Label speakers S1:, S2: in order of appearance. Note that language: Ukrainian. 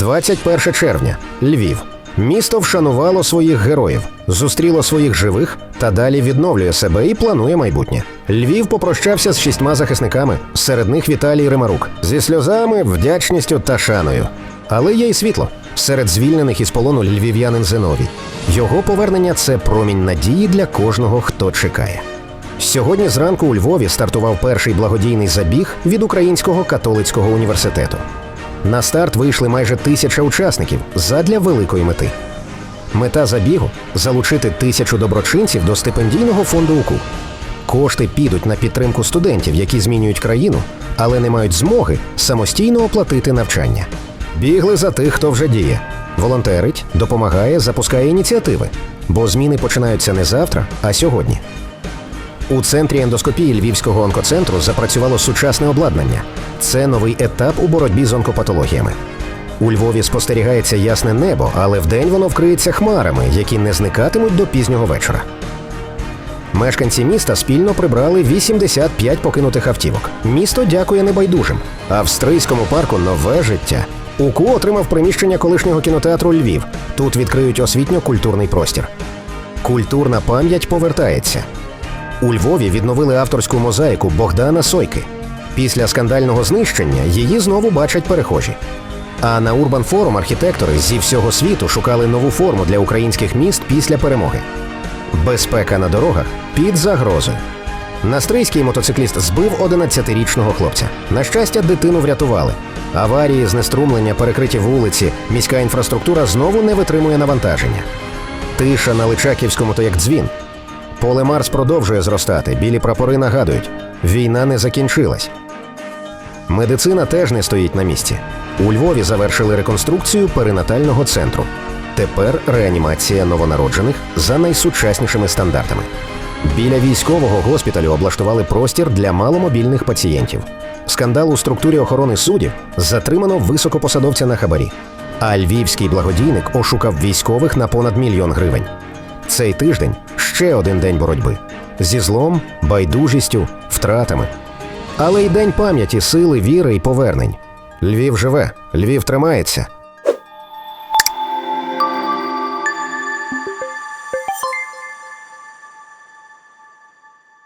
S1: 21 червня. Львів. Місто вшанувало своїх героїв, зустріло своїх живих та далі відновлює себе і планує майбутнє. Львів попрощався з шістьма захисниками, серед них Віталій Римарук, зі сльозами, вдячністю та шаною. Але є й світло. Серед звільнених із полону львів'янин Зиновій. Його повернення це промінь надії для кожного, хто чекає. Сьогодні зранку у Львові стартував перший благодійний забіг від Українського католицького університету. На старт вийшли майже тисяча учасників задля великої мети. Мета забігу залучити тисячу доброчинців до стипендійного фонду УКУ. Кошти підуть на підтримку студентів, які змінюють країну, але не мають змоги самостійно оплатити навчання. Бігли за тих, хто вже діє. Волонтерить, допомагає, запускає ініціативи, бо зміни починаються не завтра, а сьогодні. У центрі ендоскопії Львівського онкоцентру запрацювало сучасне обладнання. Це новий етап у боротьбі з онкопатологіями. У Львові спостерігається ясне небо, але вдень воно вкриється хмарами, які не зникатимуть до пізнього вечора. Мешканці міста спільно прибрали 85 покинутих автівок. Місто дякує небайдужим. А в Стрийському парку нове життя. УКУ отримав приміщення колишнього кінотеатру Львів. Тут відкриють освітньо-культурний простір. Культурна пам'ять повертається. У Львові відновили авторську мозаїку Богдана Сойки. Після скандального знищення її знову бачать перехожі. А на Урбан Форум архітектори зі всього світу шукали нову форму для українських міст після перемоги. Безпека на дорогах під загрозою. Настрийський мотоцикліст збив 11-річного хлопця. На щастя, дитину врятували. Аварії, знеструмлення, перекриті вулиці, міська інфраструктура знову не витримує навантаження. Тиша на Личаківському то як дзвін. Поле Марс продовжує зростати. Білі прапори нагадують: війна не закінчилась. Медицина теж не стоїть на місці. У Львові завершили реконструкцію перинатального центру. Тепер реанімація новонароджених за найсучаснішими стандартами. Біля військового госпіталю облаштували простір для маломобільних пацієнтів. Скандал у структурі охорони суддів затримано високопосадовця на хабарі. А львівський благодійник ошукав військових на понад мільйон гривень. Цей тиждень ще один день боротьби зі злом, байдужістю, втратами. Але й день пам'яті, сили, віри і повернень. Львів живе, Львів тримається,